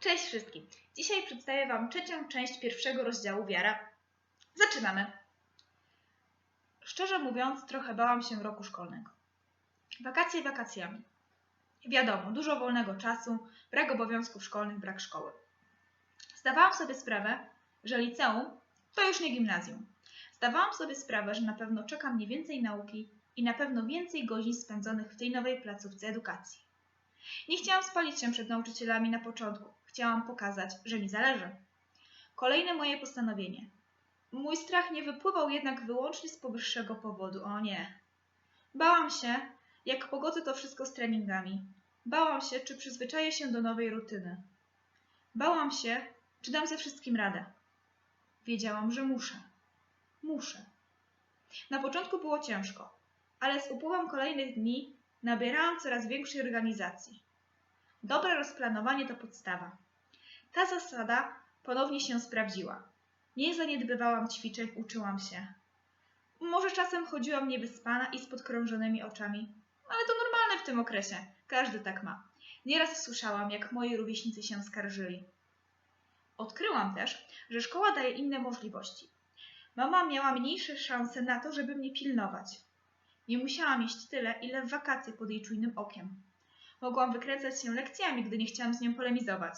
Cześć wszystkim! Dzisiaj przedstawię Wam trzecią część pierwszego rozdziału Wiara. Zaczynamy! Szczerze mówiąc, trochę bałam się roku szkolnego. Wakacje wakacjami. Wiadomo, dużo wolnego czasu, brak obowiązków szkolnych, brak szkoły. Zdawałam sobie sprawę, że liceum to już nie gimnazjum. Zdawałam sobie sprawę, że na pewno czeka mnie więcej nauki i na pewno więcej godzin spędzonych w tej nowej placówce edukacji. Nie chciałam spalić się przed nauczycielami na początku. Chciałam pokazać, że mi zależy. Kolejne moje postanowienie. Mój strach nie wypływał jednak wyłącznie z powyższego powodu. O nie. Bałam się, jak pogodzę to wszystko z treningami. Bałam się, czy przyzwyczaję się do nowej rutyny. Bałam się, czy dam ze wszystkim radę. Wiedziałam, że muszę. Muszę. Na początku było ciężko, ale z upływem kolejnych dni nabierałam coraz większej organizacji. Dobre rozplanowanie to podstawa. Ta zasada ponownie się sprawdziła. Nie zaniedbywałam ćwiczeń, uczyłam się. Może czasem chodziłam niewyspana i z podkrążonymi oczami, ale to normalne w tym okresie. Każdy tak ma. Nieraz słyszałam, jak moi rówieśnicy się skarżyli. Odkryłam też, że szkoła daje inne możliwości. Mama miała mniejsze szanse na to, żeby mnie pilnować. Nie musiałam jeść tyle, ile w wakacje pod jej czujnym okiem. Mogłam wykręcać się lekcjami, gdy nie chciałam z nią polemizować.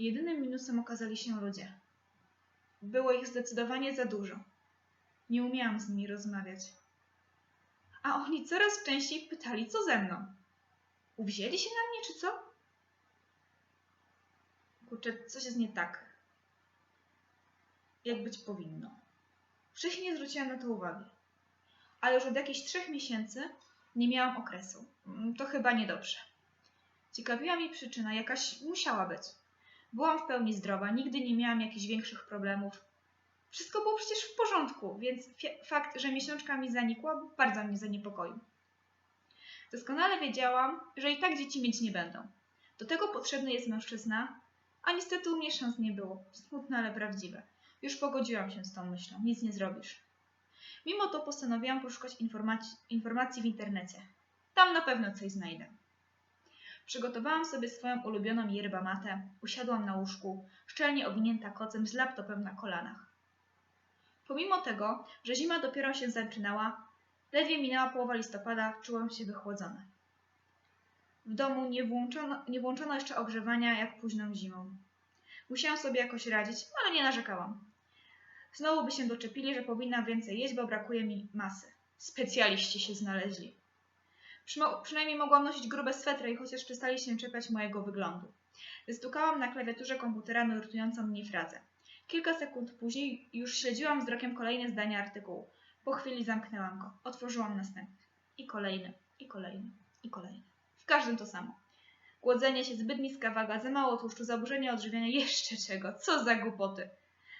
Jedynym minusem okazali się ludzie. Było ich zdecydowanie za dużo. Nie umiałam z nimi rozmawiać. A oni coraz częściej pytali, co ze mną. Uwzięli się na mnie, czy co? Kurczę, coś jest nie tak. Jak być powinno. Wcześniej nie zwróciłam na to uwagi. Ale już od jakichś trzech miesięcy nie miałam okresu. Mm, To chyba niedobrze. Ciekawiła mnie przyczyna, jakaś musiała być. Byłam w pełni zdrowa, nigdy nie miałam jakichś większych problemów. Wszystko było przecież w porządku, więc fakt, że miesiączka mi zanikła, bardzo mnie zaniepokoił. Doskonale wiedziałam, że i tak dzieci mieć nie będą. Do tego potrzebny jest mężczyzna, a niestety u mnie szans nie było. Smutne, ale prawdziwe. Już pogodziłam się z tą myślą, nic nie zrobisz. Mimo to postanowiłam poszukać informacji w internecie. Tam na pewno coś znajdę. Przygotowałam sobie swoją ulubioną yerba matę, usiadłam na łóżku, szczelnie owinięta kocem z laptopem na kolanach. Pomimo tego, że zima dopiero się zaczynała, ledwie minęła połowa listopada, czułam się wychłodzona. W domu nie włączono, nie włączono jeszcze ogrzewania jak późną zimą. Musiałam sobie jakoś radzić, ale nie narzekałam. Znowu by się doczepili, że powinna więcej jeść, bo brakuje mi masy. Specjaliści się znaleźli. Przynajmniej mogłam nosić grube swetry i chociaż przestali się czepiać mojego wyglądu. Wystukałam na klawiaturze komputera nurtującą mnie frazę. Kilka sekund później już śledziłam wzrokiem kolejne zdania artykułu. Po chwili zamknęłam go. Otworzyłam następny. I kolejny, i kolejny, i kolejny. W każdym to samo. Głodzenie się, zbyt niska waga, za mało tłuszczu, zaburzenia odżywiania, jeszcze czego. Co za głupoty.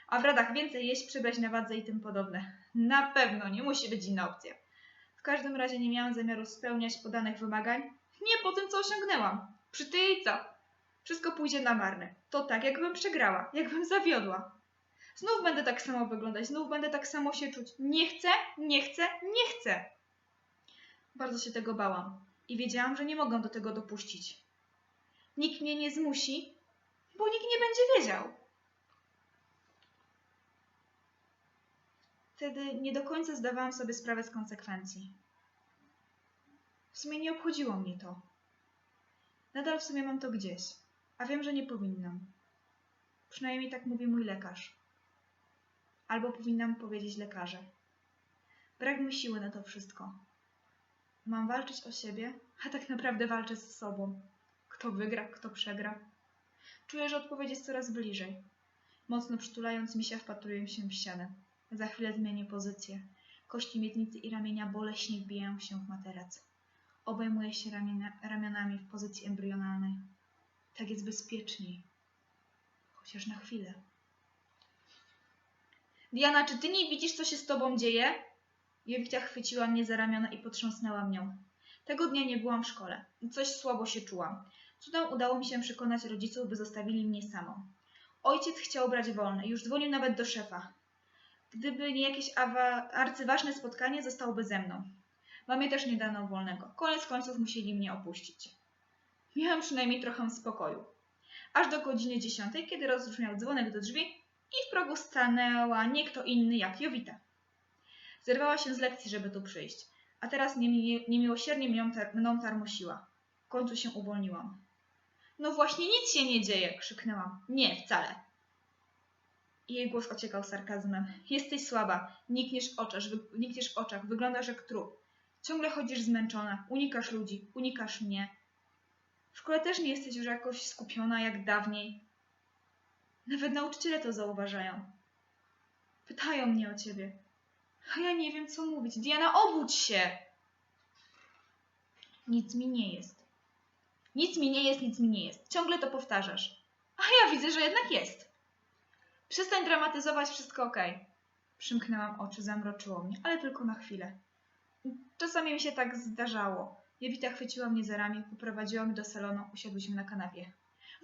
A w radach więcej jeść, przybrać na wadze i tym podobne. Na pewno nie musi być inna opcja. W każdym razie nie miałam zamiaru spełniać podanych wymagań. Nie po tym, co osiągnęłam. Przy tej co? Wszystko pójdzie na marne. To tak, jakbym przegrała, jakbym zawiodła. Znów będę tak samo wyglądać, znów będę tak samo się czuć. Nie chcę, nie chcę, nie chcę. Bardzo się tego bałam i wiedziałam, że nie mogę do tego dopuścić. Nikt mnie nie zmusi, bo nikt nie będzie wiedział. Wtedy nie do końca zdawałam sobie sprawę z konsekwencji. W sumie nie obchodziło mnie to. Nadal w sumie mam to gdzieś, a wiem, że nie powinnam. Przynajmniej tak mówi mój lekarz. Albo powinnam powiedzieć lekarze. Brak mi siły na to wszystko. Mam walczyć o siebie, a tak naprawdę walczę z sobą. Kto wygra, kto przegra. Czuję, że odpowiedź jest coraz bliżej. Mocno przytulając mi się, wpatruję się w ścianę. Za chwilę zmienię pozycję. Kości miednicy i ramienia boleśnie wbijają się w materac. Obejmuję się ramionami w pozycji embrionalnej. Tak jest bezpieczniej. Chociaż na chwilę. Diana, czy ty nie widzisz, co się z tobą dzieje? Jowita chwyciła mnie za ramiona i potrząsnęła mną. Tego dnia nie byłam w szkole. Coś słabo się czułam. Cudem udało mi się przekonać rodziców, by zostawili mnie samą. Ojciec chciał brać wolne, już dzwonił nawet do szefa. Gdyby nie jakieś arcyważne spotkanie, zostałby ze mną. Mamie też nie dano wolnego. Koniec końców musieli mnie opuścić. Miałam przynajmniej trochę spokoju. aż do godziny 10, kiedy rozbrzmiał dzwonek do drzwi i w progu stanęła nie kto inny jak Jowita. Zerwała się z lekcji, żeby tu przyjść, a teraz niemi- niemiłosiernie mną, tar- mną tarmosiła. W końcu się uwolniłam. No właśnie nic się nie dzieje, krzyknęłam. Nie, wcale. Jej głos ociekał sarkazmem. Jesteś słaba, nikniesz oczach, wy- nikniesz w oczach, wyglądasz jak trup. Ciągle chodzisz zmęczona, unikasz ludzi, unikasz mnie. W szkole też nie jesteś już jakoś skupiona jak dawniej. Nawet nauczyciele to zauważają. Pytają mnie o ciebie. A ja nie wiem, co mówić. Diana, obudź się! Nic mi nie jest. Nic mi nie jest, nic mi nie jest. Ciągle to powtarzasz. A ja widzę, że jednak jest. Przestań dramatyzować, wszystko okej. Przymknęłam oczy, zamroczyło mnie, ale tylko na chwilę. Czasami mi się tak zdarzało. Jewita chwyciła mnie za ramię, poprowadziła mnie do salonu, usiadłyśmy na kanapie.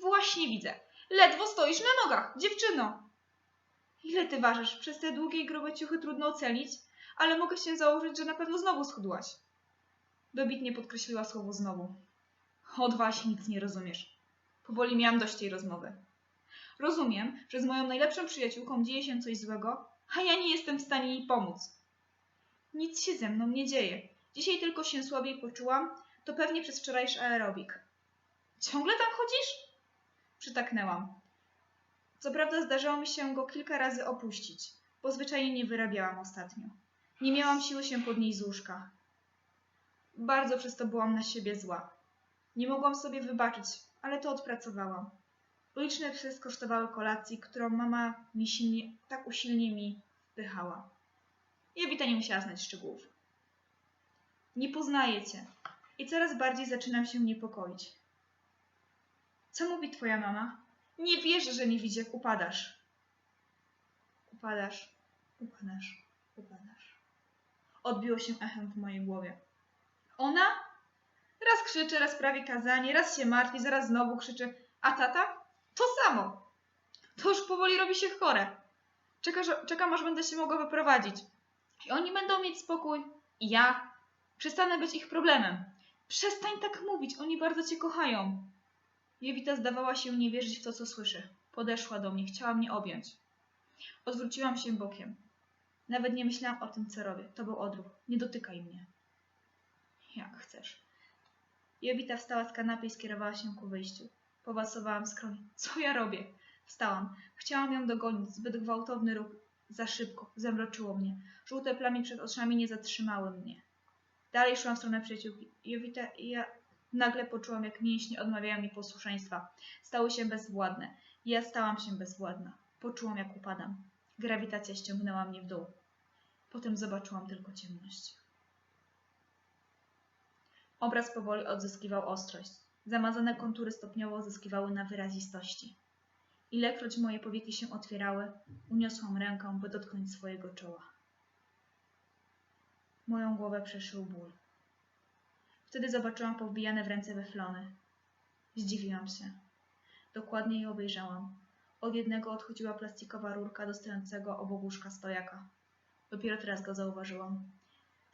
Właśnie widzę. Ledwo stoisz na nogach, dziewczyno. Ile ty ważysz? Przez te długie i grube ciuchy trudno ocenić, ale mogę się założyć, że na pewno znowu schudłaś. Dobitnie podkreśliła słowo znowu. Odważ, nic nie rozumiesz. Powoli miałam dość tej rozmowy. Rozumiem, że z moją najlepszą przyjaciółką dzieje się coś złego, a ja nie jestem w stanie jej pomóc. Nic się ze mną nie dzieje. Dzisiaj tylko się słabiej poczułam, to pewnie przez wczorajszy aerobik. Ciągle tam chodzisz? Przytaknęłam. Co prawda zdarzało mi się go kilka razy opuścić, bo zwyczajnie nie wyrabiałam ostatnio. Nie miałam siły się podnieść z łóżka. Bardzo przez to byłam na siebie zła. Nie mogłam sobie wybaczyć, ale to odpracowałam. Liczne psy skosztowały kolacji, którą mama mi silnie, tak usilnie mi wpychała. Jewita nie musiała znać szczegółów. Nie poznaję cię i coraz bardziej zaczynam się niepokoić. Co mówi twoja mama? Nie wierzę, że nie widzi, jak upadasz. Upadasz, upadasz, upadasz. Odbiło się echem w mojej głowie. Ona? Raz krzyczy, raz prawie kazanie, raz się martwi, zaraz znowu krzyczy. A tata? To samo. To już powoli robi się chore. Czeka, czekam, aż będę się mogła wyprowadzić. I oni będą mieć spokój. I ja. Przestanę być ich problemem. Przestań tak mówić, oni bardzo cię kochają. Jewita zdawała się nie wierzyć w to, co słyszy. Podeszła do mnie, chciała mnie objąć. Odwróciłam się bokiem. Nawet nie myślałam o tym, co robię. To był odruch. Nie dotykaj mnie. Jak chcesz. Jowita wstała z kanapy i skierowała się ku wyjściu. Powasowałam skronie. Co ja robię? Wstałam. Chciałam ją dogonić. Zbyt gwałtowny ruch. Za szybko. Zamroczyło mnie. Żółte plamy przed oczami nie zatrzymały mnie. Dalej szłam w stronę przyjaciółki. Jowita i ja nagle poczułam, jak mięśnie odmawiają mi posłuszeństwa. Stały się bezwładne. Ja stałam się bezwładna. Poczułam, jak upadam. Grawitacja ściągnęła mnie w dół. Potem zobaczyłam tylko ciemność. Obraz powoli odzyskiwał ostrość. Zamazane kontury stopniowo zyskiwały na wyrazistości. Ilekroć moje powieki się otwierały, uniosłam rękę, by dotknąć swojego czoła. Moją głowę przeszył ból. Wtedy zobaczyłam powbijane w ręce weflony. Zdziwiłam się. Dokładnie je obejrzałam. Od jednego odchodziła plastikowa rurka do stojącego obok łóżka stojaka. Dopiero teraz go zauważyłam.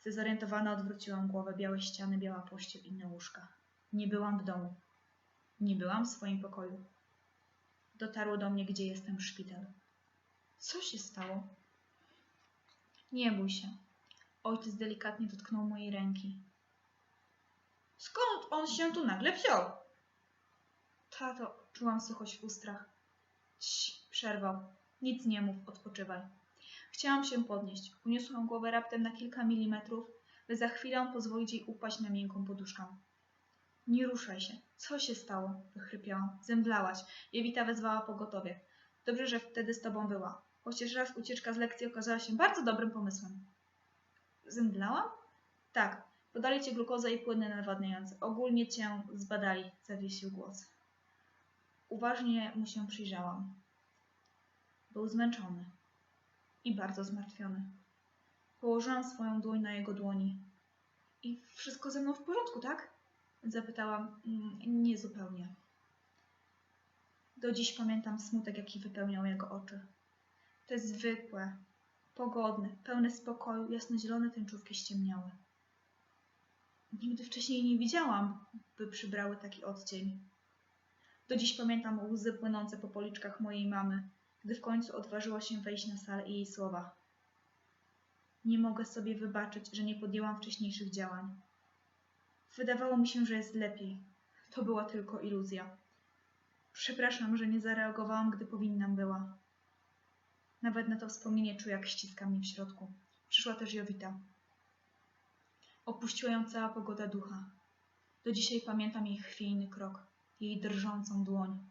Zdezorientowana odwróciłam głowę. Białe ściany, biała pościel, inne łóżka. Nie byłam w domu. Nie byłam w swoim pokoju. Dotarło do mnie, gdzie jestem szpital. Co się stało? Nie bój się. Ojciec delikatnie dotknął mojej ręki. Skąd on się tu nagle wziął? Tato, czułam suchość w ustrach. Cii, przerwał. Nic nie mów, odpoczywaj. Chciałam się podnieść. Uniosłam głowę raptem na kilka milimetrów, by za chwilę pozwolić jej upaść na miękką poduszkę. Nie ruszaj się. Co się stało? Wychrypiałam. Zemdlałaś. Jewita wezwała pogotowie. Dobrze, że wtedy z tobą była. Chociaż raz ucieczka z lekcji okazała się bardzo dobrym pomysłem. Zemdlałam? Tak. Podali ci glukozę i płyny nawadniające. Ogólnie cię zbadali, zawiesił głos. Uważnie mu się przyjrzałam. Był zmęczony i bardzo zmartwiony. Położyłam swoją dłoń na jego dłoni. I wszystko ze mną w porządku, tak? Zapytałam. "Mm, Nie zupełnie. Do dziś pamiętam smutek, jaki wypełniał jego oczy. Te zwykłe, pogodne, pełne spokoju, jasnozielone tęczówki ściemniały. Nigdy wcześniej nie widziałam, by przybrały taki odcień. Do dziś pamiętam łzy płynące po policzkach mojej mamy, gdy w końcu odważyła się wejść na salę i jej słowa. Nie mogę sobie wybaczyć, że nie podjęłam wcześniejszych działań. Wydawało mi się, że jest lepiej. To była tylko iluzja. Przepraszam, że nie zareagowałam, gdy powinnam była. Nawet na to wspomnienie czuję, jak ściska mnie w środku. Przyszła też Jowita. Opuściła ją cała pogoda ducha. Do dzisiaj pamiętam jej chwiejny krok, jej drżącą dłoń.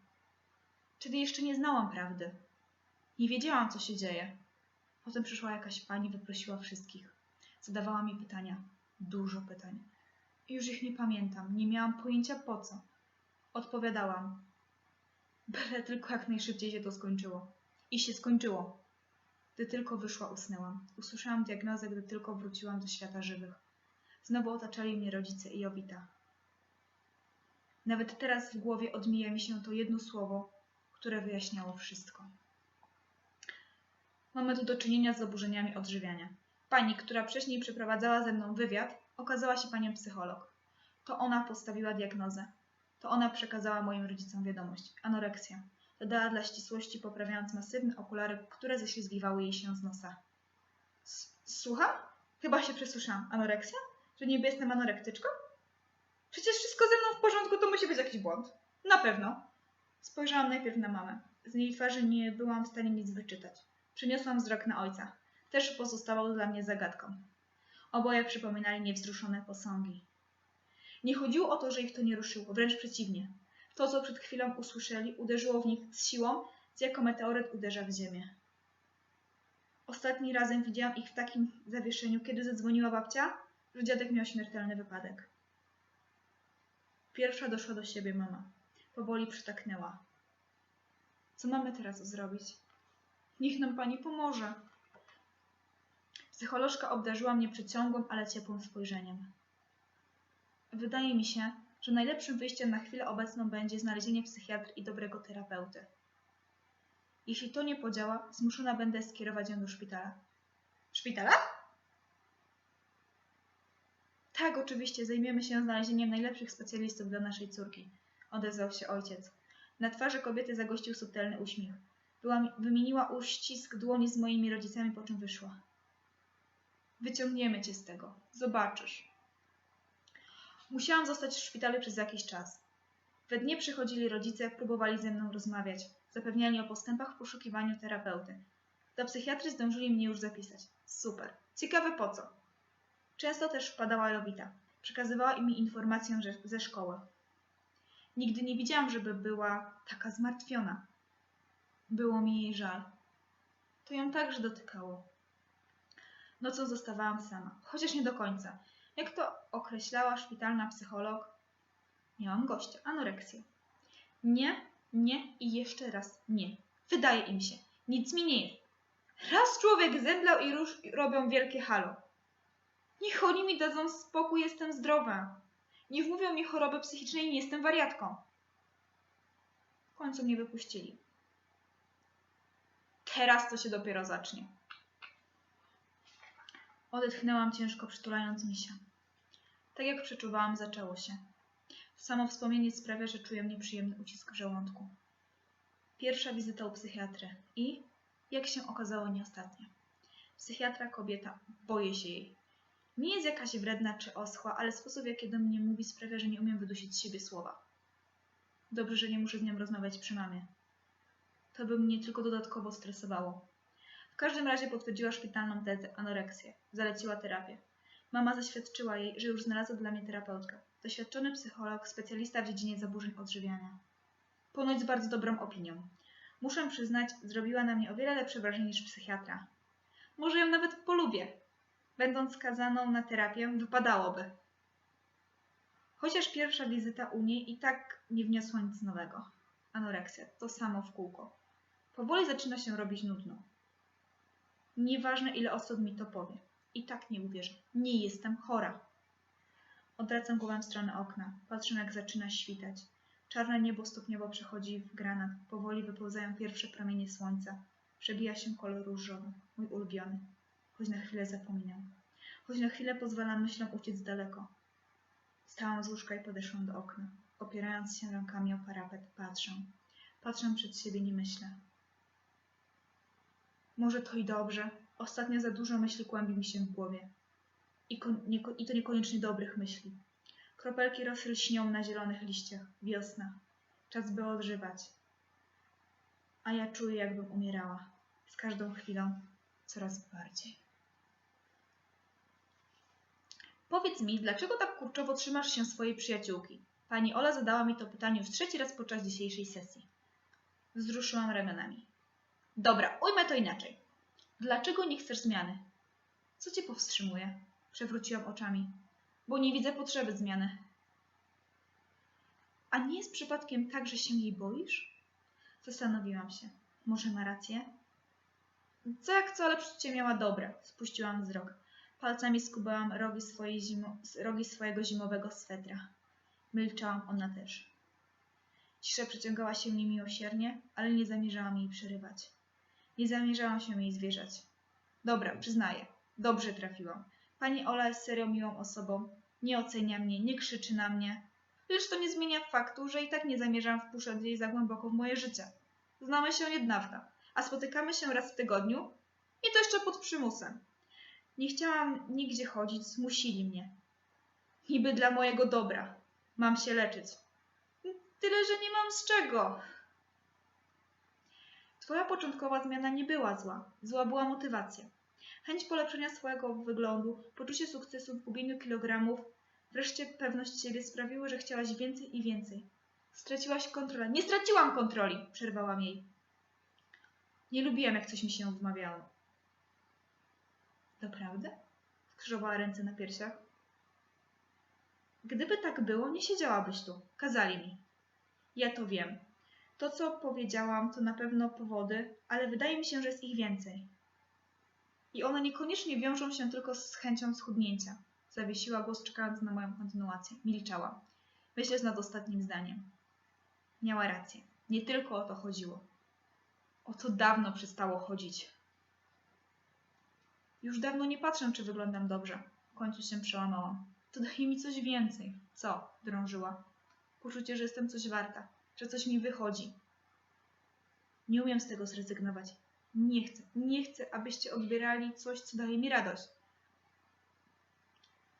Wtedy jeszcze nie znałam prawdy. Nie wiedziałam, co się dzieje. Potem przyszła jakaś pani, wyprosiła wszystkich. Zadawała mi pytania. Dużo pytań. Już ich nie pamiętam. Nie miałam pojęcia po co. Odpowiadałam. Byle tylko jak najszybciej się to skończyło. I się skończyło. Gdy tylko wyszła, usnęłam. Usłyszałam diagnozę, gdy tylko wróciłam do świata żywych. Znowu otaczali mnie rodzice i Jowita. Nawet teraz w głowie odmija mi się to jedno słowo, które wyjaśniało wszystko. Mamy tu do czynienia z zaburzeniami odżywiania. Pani, która wcześniej przeprowadzała ze mną wywiad, okazała się panią psycholog. To ona postawiła diagnozę. To ona przekazała moim rodzicom wiadomość. Anoreksja. Dodała dla ścisłości, poprawiając masywne okulary, które ześlizgiwały jej się z nosa. S- Słucham? Chyba się przesłyszałam. Anoreksja? Że niby jestem anorektyczką? Przecież wszystko ze mną w porządku, to musi być jakiś błąd. Na pewno. Spojrzałam najpierw na mamę. Z jej twarzy nie byłam w stanie nic wyczytać. Przeniosłam wzrok na ojca. Też pozostawał dla mnie zagadką. Oboje przypominali niewzruszone posągi. Nie chodziło o to, że ich to nie ruszyło, wręcz przeciwnie. To, co przed chwilą usłyszeli, uderzyło w nich z siłą, z jaką meteoryt uderza w ziemię. Ostatni razem widziałam ich w takim zawieszeniu, kiedy zadzwoniła babcia, że dziadek miał śmiertelny wypadek. Pierwsza doszła do siebie mama. Powoli przytaknęła. Co mamy teraz zrobić? Niech nam pani pomoże. Psycholożka obdarzyła mnie przeciągłym, ale ciepłym spojrzeniem. Wydaje mi się, że najlepszym wyjściem na chwilę obecną będzie znalezienie psychiatry i dobrego terapeuty. Jeśli to nie podziała, zmuszona będę skierować ją do szpitala. Szpitala? Tak, oczywiście, zajmiemy się znalezieniem najlepszych specjalistów dla naszej córki, odezwał się ojciec. Na twarzy kobiety zagościł subtelny uśmiech. Była, wymieniła uścisk dłoni z moimi rodzicami, po czym wyszła. Wyciągniemy cię z tego. Zobaczysz. Musiałam zostać w szpitalu przez jakiś czas. We dnie przychodzili rodzice, próbowali ze mną rozmawiać. Zapewniali o postępach w poszukiwaniu terapeuty. Do psychiatry zdążyli mnie już zapisać. Super. Ciekawe po co. Często też wpadała Jowita. Przekazywała mi informację ze szkoły. Nigdy nie widziałam, żeby była taka zmartwiona. Było mi jej żal. To ją także dotykało. Nocą zostawałam sama, chociaż nie do końca. Jak to określała szpitalna psycholog, miałam gościa, anoreksję. Nie, nie i jeszcze raz nie. Wydaje im się, nic mi nie jest. Raz człowiek zemdlał i już robią wielkie halo. Niech oni mi dadzą spokój, jestem zdrowa. Nie wmówią mi choroby psychicznej, nie jestem wariatką. W końcu mnie wypuścili. Teraz to się dopiero zacznie. Odetchnęłam ciężko, przytulając misia. Tak jak przeczuwałam, zaczęło się. Samo wspomnienie sprawia, że czuję nieprzyjemny ucisk w żołądku. Pierwsza wizyta u psychiatry i, jak się okazało, nie ostatnia. Psychiatra kobieta, boję się jej. Nie jest jakaś wredna czy oschła, ale sposób, w jaki do mnie mówi, sprawia, że nie umiem wydusić z siebie słowa. Dobrze, że nie muszę z nią rozmawiać przy mamie. To by mnie tylko dodatkowo stresowało. Każdym razie potwierdziła szpitalną tezę, anoreksję. Zaleciła terapię. Mama zaświadczyła jej, że już znalazła dla mnie terapeutkę. Doświadczony psycholog, specjalista w dziedzinie zaburzeń odżywiania. Ponoć z bardzo dobrą opinią. Muszę przyznać, zrobiła na mnie o wiele lepsze wrażenie niż psychiatra. Może ją nawet polubię. Będąc skazaną na terapię, wypadałoby. Chociaż pierwsza wizyta u niej i tak nie wniosła nic nowego. Anoreksja, to samo w kółko. Powoli zaczyna się robić nudno. Nieważne ile osób mi to powie. I tak nie uwierzę. Nie jestem chora. Odwracam głowę w stronę okna. Patrzę jak zaczyna świtać. Czarne niebo stopniowo przechodzi w granat. Powoli wypełzają pierwsze promienie słońca. Przebija się kolor różowy. Mój ulubiony. Choć na chwilę zapominam. Choć na chwilę pozwalam myślom uciec daleko. Stałam z łóżka i podeszłam do okna. opierając się rękami o parapet, patrzę. Patrzę przed siebie, nie myślę. Może to i dobrze. Ostatnio za dużo myśli kłębi mi się w głowie. I, I to niekoniecznie dobrych myśli. Kropelki rosy lśnią na zielonych liściach. Wiosna. Czas by odżywać. A ja czuję, jakbym umierała. Z każdą chwilą coraz bardziej. Powiedz mi, dlaczego tak kurczowo trzymasz się swojej przyjaciółki? Pani Ola zadała mi to pytanie już trzeci raz podczas dzisiejszej sesji. Wzruszyłam ramionami. Dobra, ujmę to inaczej. Dlaczego nie chcesz zmiany? Co cię powstrzymuje? Przewróciłam oczami. Bo nie widzę potrzeby zmiany. A nie jest przypadkiem tak, że się jej boisz? Zastanowiłam się. Może ma rację? Co jak co, ale przeczucie miała dobre. Spuściłam wzrok. Palcami skubałam rogi, zimo, rogi swojego zimowego swetra. Milczałam, ona też. Cisza przeciągała się niemiłosiernie, ale nie zamierzałam jej przerywać. Nie zamierzałam się jej zwierzać. Dobra, przyznaję. Dobrze trafiłam. Pani Ola jest serio miłą osobą. Nie ocenia mnie, nie krzyczy na mnie. Lecz to nie zmienia faktu, że i tak nie zamierzam wpuszczać jej za głęboko w moje życie. Znamy się od niedawna, a spotykamy się raz w tygodniu i to jeszcze pod przymusem. Nie chciałam nigdzie chodzić, zmusili mnie. Niby dla mojego dobra. Mam się leczyć. Tyle, że nie mam z czego. Twoja początkowa zmiana nie była zła. Zła była motywacja. Chęć polepszenia swojego wyglądu, poczucie sukcesu w gubieniu kilogramów, wreszcie pewność siebie sprawiły, że chciałaś więcej i więcej. Straciłaś kontrolę. Nie straciłam kontroli! Przerwałam jej. Nie lubiłam, jak coś mi się wmawiało. Doprawdy? Skrzyżowała ręce na piersiach. Gdyby tak było, nie siedziałabyś tu. Kazali mi. Ja to wiem. To, co powiedziałam, to na pewno powody, ale wydaje mi się, że jest ich więcej. I one niekoniecznie wiążą się tylko z chęcią schudnięcia. Zawiesiła głos, czekając na moją kontynuację. Milczała. Myśląc nad ostatnim zdaniem. Miała rację. Nie tylko o to chodziło. O to dawno przestało chodzić. Już dawno nie patrzę, czy wyglądam dobrze. W końcu się przełamałam. To daje mi coś więcej. Co? drążyła. Poczucie, że jestem coś warta, że coś mi wychodzi. Nie umiem z tego zrezygnować. Nie chcę, nie chcę, abyście odbierali coś, co daje mi radość.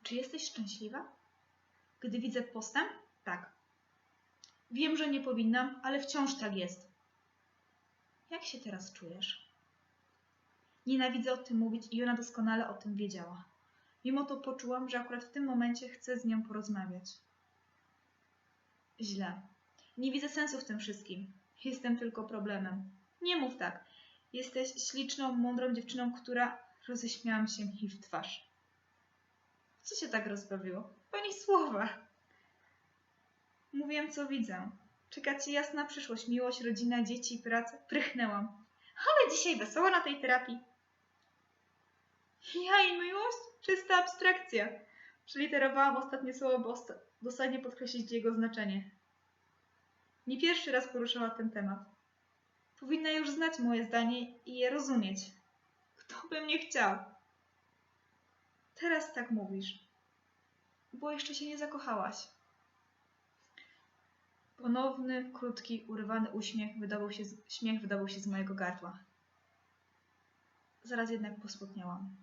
Czy jesteś szczęśliwa? Gdy widzę postęp? Tak. Wiem, że nie powinnam, ale wciąż tak jest. Jak się teraz czujesz? Nienawidzę o tym mówić i ona doskonale o tym wiedziała. Mimo to poczułam, że akurat w tym momencie chcę z nią porozmawiać. Źle. Nie widzę sensu w tym wszystkim. Jestem tylko problemem. Nie mów tak. Jesteś śliczną, mądrą dziewczyną, która... Roześmiałam się jej w twarz. Co się tak rozbawiło? Pani słowa. Mówiłem, co widzę. Czeka cię jasna przyszłość, miłość, rodzina, dzieci, praca. Prychnęłam. Ale dzisiaj wesoło na tej terapii. Ja i miłość? Czysta abstrakcja. Przeliterowałam ostatnie słowo, by dosadnie podkreślić jego znaczenie. Nie pierwszy raz poruszała ten temat. Powinna już znać moje zdanie i je rozumieć. Kto by mnie chciał? Teraz tak mówisz, bo jeszcze się nie zakochałaś. Ponowny, krótki, urwany uśmiech wydobył się śmiech wydobył się z mojego gardła. Zaraz jednak posmutniałam.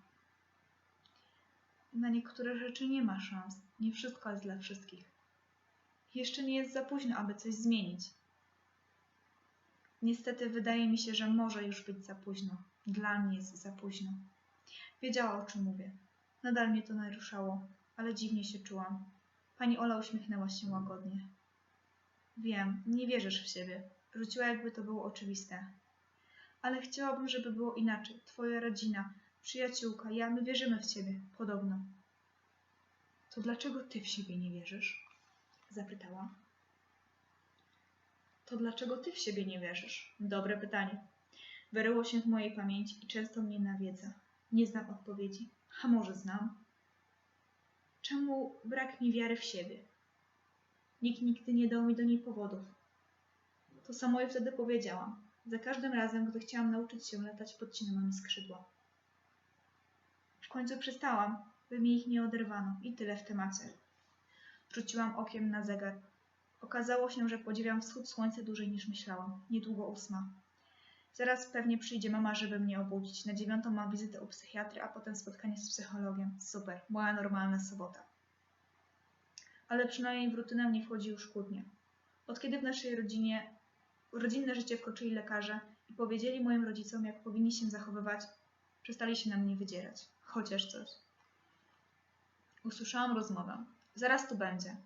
Na niektóre rzeczy nie ma szans. Nie wszystko jest dla wszystkich. Jeszcze nie jest za późno, aby coś zmienić. Niestety wydaje mi się, że może już być za późno. Dla mnie jest za późno. Wiedziała, o czym mówię. Nadal mnie to naruszało, ale dziwnie się czułam. Pani Ola uśmiechnęła się łagodnie. Wiem, nie wierzysz w siebie. Rzuciła, jakby to było oczywiste. Ale chciałabym, żeby było inaczej. Twoja rodzina, przyjaciółka, ja, my wierzymy w ciebie, podobno. To dlaczego ty w siebie nie wierzysz? Zapytała. To dlaczego ty w siebie nie wierzysz? Dobre pytanie. Wyryło się w mojej pamięci i często mnie nawiedza. Nie znam odpowiedzi. A może znam? Czemu brak mi wiary w siebie? Nikt nigdy nie dał mi do niej powodów. To samo jej wtedy powiedziałam. Za każdym razem, gdy chciałam nauczyć się latać, podcinano mi skrzydła. W końcu przestałam, by mi ich nie oderwano i tyle w temacie. Rzuciłam okiem na zegar. Okazało się, że podziwiam wschód słońca dłużej niż myślałam. Niedługo ósma. Zaraz pewnie przyjdzie mama, żeby mnie obudzić. Na dziewiątą mam wizytę u psychiatry, a potem spotkanie z psychologiem. Super, moja normalna sobota. Ale przynajmniej w rutynę nie wchodzi już kłótnie. Od kiedy w naszej rodzinie, rodzinne życie wkroczyli lekarze i powiedzieli moim rodzicom, jak powinni się zachowywać, przestali się na mnie wydzierać. Chociaż coś. Usłyszałam rozmowę. Zaraz tu będzie.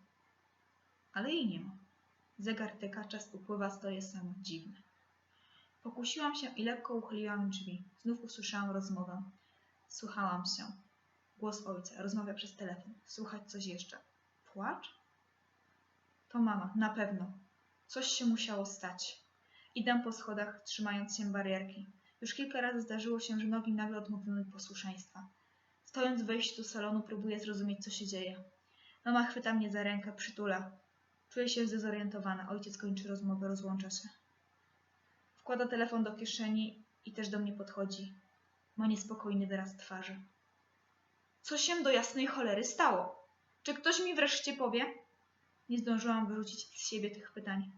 Ale jej nie ma. Zegar tyka, czas upływa, stoję sam dziwny. Pokusiłam się i lekko uchyliłam drzwi. Znów usłyszałam rozmowę. Słuchałam się. Głos ojca. Rozmawia przez telefon. Słuchać coś jeszcze. Płacz? To mama, na pewno. Coś się musiało stać. Idę po schodach, trzymając się barierki. Już kilka razy zdarzyło się, że nogi nagle odmówiły posłuszeństwa. Stojąc w wejściu do salonu, próbuję zrozumieć, co się dzieje. Mama chwyta mnie za rękę, przytula. Czuję się zdezorientowana. Ojciec kończy rozmowę, rozłącza się. Wkłada telefon do kieszeni i też do mnie podchodzi. Ma niespokojny wyraz twarzy. Co się do jasnej cholery stało? Czy ktoś mi wreszcie powie? Nie zdążyłam wyrzucić z siebie tych pytań.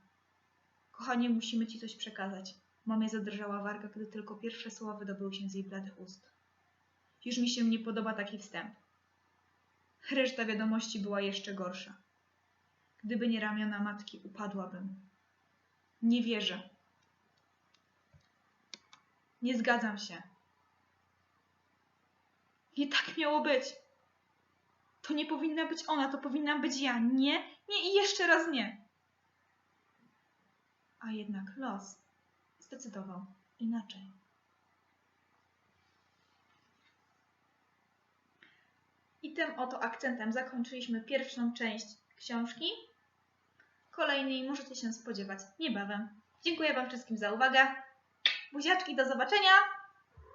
Kochanie, musimy ci coś przekazać. Mamie zadrżała warga, gdy tylko pierwsze słowa wydobyły się z jej bladych ust. Już mi się nie podoba taki wstęp. Reszta wiadomości była jeszcze gorsza. Gdyby nie ramiona matki, upadłabym. Nie wierzę. Nie zgadzam się. Nie tak miało być. To nie powinna być ona, to powinna być ja. Nie, nie i jeszcze raz nie. A jednak los zdecydował inaczej. I tym oto akcentem zakończyliśmy pierwszą część książki. Kolejnej możecie się spodziewać niebawem. Dziękuję Wam wszystkim za uwagę. Buziaczki, do zobaczenia!